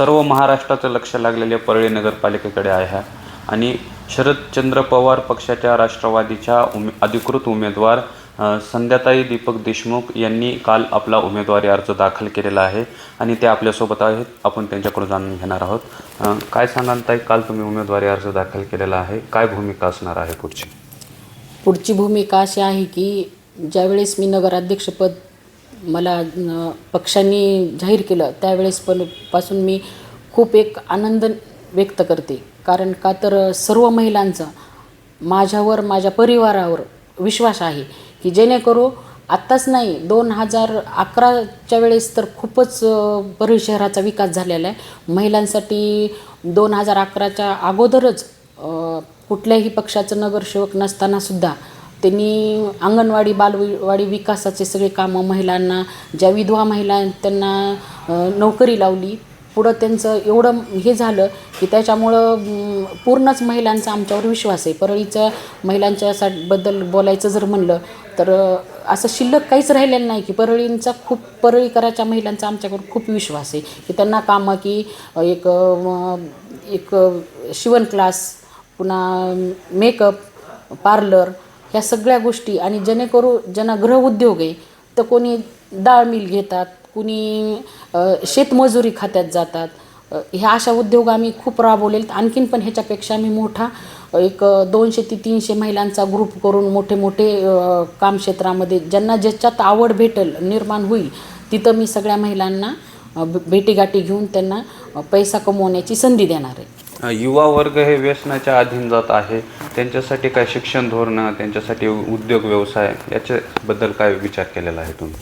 सर्व महाराष्ट्राचं लक्ष लागलेले परळी नगरपालिकेकडे आहे. आणि शरदचंद्र पवार पक्षाच्या राष्ट्रवादीच्या उमे अधिकृत उमेदवार संध्याताई दीपक देशमुख यांनी काल आपला उमेदवारी अर्ज दाखल केलेला आहे आणि ते आपल्यासोबत आहेत. आपण त्यांच्याकडून जाणून घेणार आहोत. काय सांगाल ताई? काल तुम्ही उमेदवारी अर्ज दाखल केलेला आहे. काय भूमिका असणार आहे पुढची? पुढची भूमिका अशी आहे की ज्यावेळेस मी नगराध्यक्षपद मला पक्षांनी जाहीर केलं त्यावेळेस पण पासून मी खूप एक आनंद व्यक्त करते. कारण का तर सर्व महिलांचा माझ्यावर माझ्या परिवारावर विश्वास आहे की जेणेकरून आत्ताच नाही दोन हजार अकराच्या वेळेस तर खूपच परळी शहराचा विकास झालेला आहे. महिलांसाठी दोन हजार अकराच्या अगोदरच कुठल्याही पक्षाचं नगरसेवक नसतानासुद्धा त्यांनी अंगणवाडी बालवाडी विकासाचे सगळे कामं महिलांना ज्या विधवा महिला आहेत, त्यांना नोकरी लावली. पुढं त्यांचं एवढं हे झालं की त्याच्यामुळं पूर्णच महिलांचा आमच्यावर विश्वास आहे. परळीच्या महिलांच्या सा बद्दल बोलायचं जर म्हणलं तर असं शिल्लक काहीच राहिलेलं नाही की परळींचा खूप परळीकराच्या महिलांचा आमच्याकडून खूप विश्वास आहे. की त्यांना कामं की एक एक शिवण क्लास पुन्हा मेकअप पार्लर ह्या सगळ्या गोष्टी. आणि जेणेकरून ज्यांना गृहउद्योग आहे तर कोणी डाळ मिल घेतात कुणी शेतमजुरी खात्यात जातात. ह्या अशा उद्योग आम्ही खूप राबवलेत. आणखीन पण ह्याच्यापेक्षा आम्ही मोठा एक दोनशे ते तीनशे महिलांचा ग्रुप करून मोठे मोठे काम क्षेत्रामध्ये ज्यांना ज्याच्यात आवड भेटेल निर्माण होईल तिथं मी सगळ्या महिलांना भेटीगाठी घेऊन त्यांना पैसा कमवण्याची संधी देणार आहे. युवा वर्ग हे व्यसनाच्या अधीन जात आहे. त्यांच्यासाठी काय शिक्षण धोरणं त्यांच्यासाठी उद्योग व्यवसाय याच्याबद्दल काय विचार केलेला आहे तुम्ही?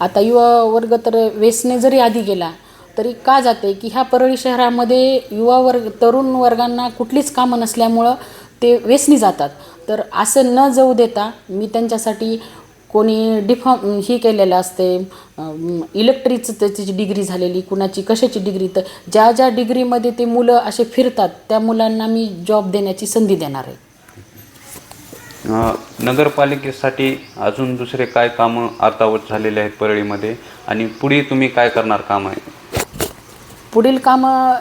आता युवा वर्ग तर व्यसने जरी आधी गेला तरी का जाते की ह्या परळी शहरामध्ये युवा वर्ग तरुण वर्गांना कुठलीच कामं नसल्यामुळं ते व्यसनी जातात. तर असं न जाऊ देता मी त्यांच्यासाठी कोणी डिफॉर्म ही केलेलं असते इलेक्ट्रिकचं त्याची डिग्री झालेली कुणाची कशाची डिग्री तर ज्या ज्या डिग्रीमध्ये ते मुलं असे फिरतात त्या मुलांना मी जॉब देण्याची संधी देणार आहे. नगरपालिकेसाठी अजून दुसरे काय कामं अर्थावत झालेले आहेत परळीमध्ये? आणि पुढे तुम्ही काय करणार काम? आहे पुढील कामं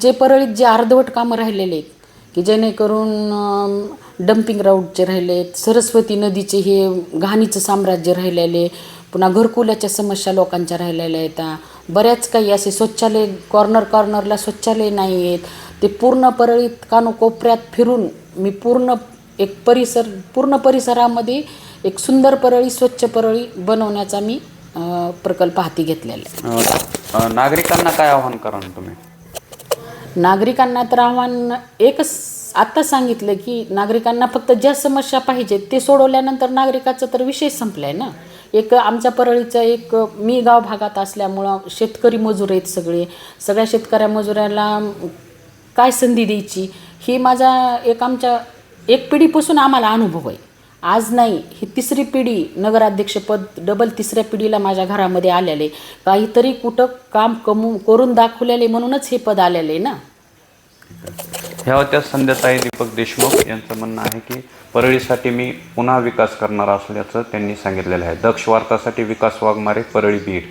जे परळीत जे अर्धवट कामं राहिलेले आहेत की जेणेकरून डम्पिंग राऊटचे राहिलेत सरस्वती नदीचे हे घाणीचं साम्राज्य राहिलेले पुन्हा घरकुलाच्या समस्या लोकांच्या राहिलेल्या आहेत. बऱ्याच काही असे शौचालय कॉर्नर कॉर्नरला शौचालय नाही आहेत. ते पूर्ण परळीत कानोकोपऱ्यात फिरून मी पूर्ण एक परिसर पूर्ण परिसरामध्ये एक सुंदर परळी स्वच्छ परळी बनवण्याचा मी प्रकल्प हाती घेतलेला आहे. नागरिकांना काय आव्हान कराल तुम्ही? नागरिकांना तर आव्हान एकच आत्ता सांगितलं की नागरिकांना फक्त ज्या समस्या पाहिजेत ते सोडवल्यानंतर नागरिकाचं तर विषय संपलाय ना. एक आमच्या परळीचं एक मी गाव भागात असल्यामुळं शेतकरी मजूर आहेत सगळे. सगळ्या शेतकऱ्या मजुराला काय संधी द्यायची? ही माझा एक आमच्या एक पिढीपासून आम्हाला अनुभव आहे. आज नाही ही तिसरी पिढी नगराध्यक्षपद डबल तिसऱ्या पिढीला माझ्या घरामध्ये आलेले. काहीतरी कुठं काम कमू करून दाखवलेले म्हणूनच हे पद आलेले ना. ह्या होत्या संध्याताई दीपक देशमुख. यांचं म्हणणं आहे की परळीसाठी मी पुन्हा विकास करणार असल्याचं त्यांनी सांगितलेलं आहे. दक्ष वार्तासाठी विकास वाघमारे परळी बीड.